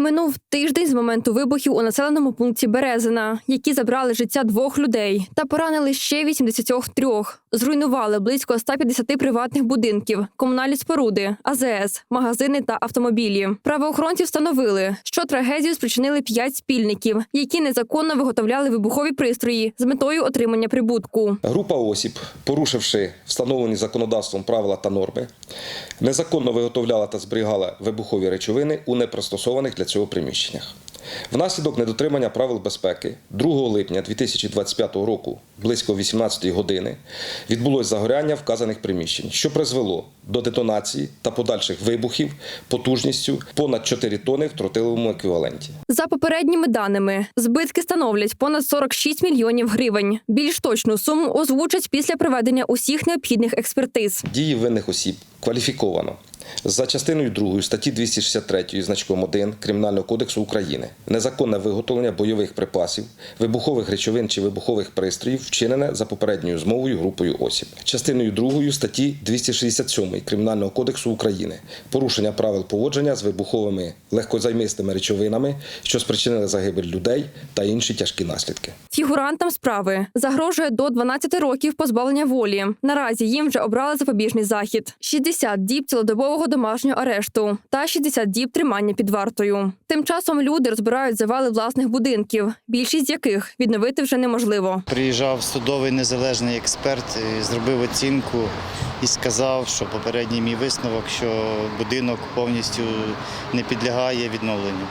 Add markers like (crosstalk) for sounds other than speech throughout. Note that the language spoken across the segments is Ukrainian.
Минув тиждень з моменту вибухів у населеному пункті Березина, які забрали життя двох людей та поранили ще 83. Зруйнували близько 150 приватних будинків, комунальні споруди, АЗС, магазини та автомобілі. Правоохоронці встановили, що трагедію спричинили п'ять спільників, які незаконно виготовляли вибухові пристрої з метою отримання прибутку. Група осіб, порушивши встановлені законодавством правила та норми, незаконно виготовляла та зберігала вибухові речовини у непристосованих для цього приміщеннях. Внаслідок недотримання правил безпеки 2 липня 2025 року близько 18 години відбулось загоряння вказаних приміщень, що призвело до детонації та подальших вибухів потужністю понад 4 тони в тротиловому еквіваленті. За попередніми даними, збитки становлять понад 46 мільйонів гривень. Більш точну суму озвучать після проведення усіх необхідних експертиз. Дії винних осіб кваліфіковано за частиною 2 статті 263 значком 1 Кримінального кодексу України незаконне виготовлення бойових припасів, вибухових речовин чи вибухових пристроїв вчинене за попередньою змовою групою осіб. Частиною 2 статті 267 Кримінального кодексу України порушення правил поводження з вибуховими легкозаймистими речовинами, що спричинили загибель людей та інші тяжкі наслідки. Фігурантам справи загрожує до 12 років позбавлення волі. Наразі їм вже обрали запобіжний захід: 60 діб цілодобового домашнього арешту та 60 діб тримання під вартою. Тим часом люди розбирають завали власних будинків, більшість яких відновити вже неможливо. Приїжджав судовий незалежний експерт, і зробив оцінку і сказав, що попередній мій висновок, що будинок повністю не підлягає відновленню.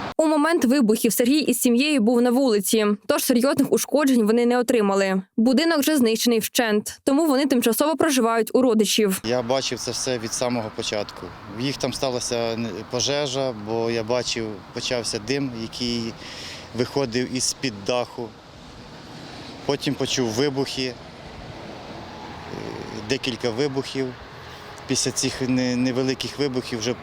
Момент вибухів Сергій із сім'єю був на вулиці, тож серйозних ушкоджень вони не отримали. Будинок вже знищений вщент, тому вони тимчасово проживають у родичів. Я бачив це все від самого початку. В їх там сталася пожежа, бо я бачив, почався дим, який виходив із під даху. Потім почув вибухи, е, декілька вибухів. Після цих невеликих вибухів вже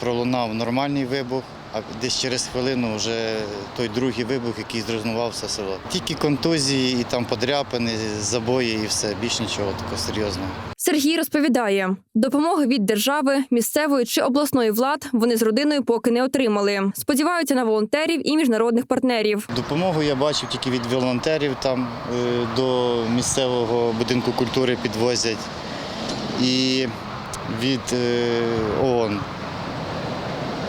пролунав нормальний вибух, а десь через хвилину вже той другий вибух, який зруйнував все село. Тільки контузії і там подряпини, забої і все, більш нічого такого серйозного. Сергій розповідає, допомоги від держави, місцевої чи обласної влад вони з родиною поки не отримали. Сподіваються на волонтерів і міжнародних партнерів. Допомогу я бачив тільки від волонтерів, там е, до місцевого будинку культури підвозять і від е, ООН.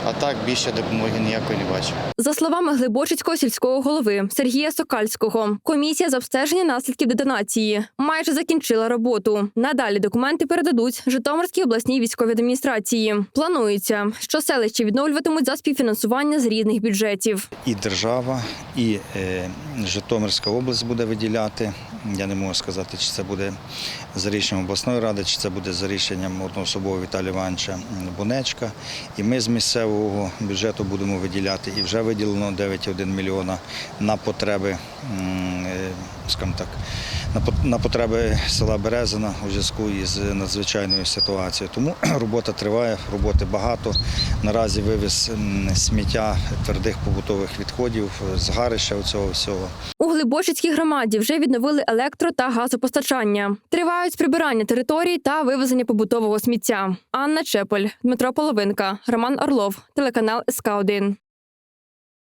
А так більше допомоги ніякої не бачив. За словами Глибочицького сільського голови Сергія Сокальського, комісія з обстеження наслідків детонації майже закінчила роботу. Надалі документи передадуть Житомирській обласній військовій адміністрації. Планується, що селища відновлюватимуть за співфінансування з різних бюджетів. і держава, і е, Житомирська область буде виділяти. Я не можу сказати, чи це буде за рішенням обласної ради, чи це буде за рішенням одноособового Віталія Івановича Бонечка. І ми з місцевого бюджету будемо виділяти. І вже виділено 9,1 мільйона на потреби, скажімо так, на пот- потреби села Березина у зв'язку із надзвичайною ситуацією. Тому (clears throat) робота триває, роботи багато. Наразі вивіз сміття твердих побутових відходів, згарища цього всього. У Глибочицькій громаді вже відновили електро та газопостачання. Тривають прибирання територій та вивезення побутового сміття. Анна Чепель, Дмитро Половинка, Роман Орлов, телеканал СК 1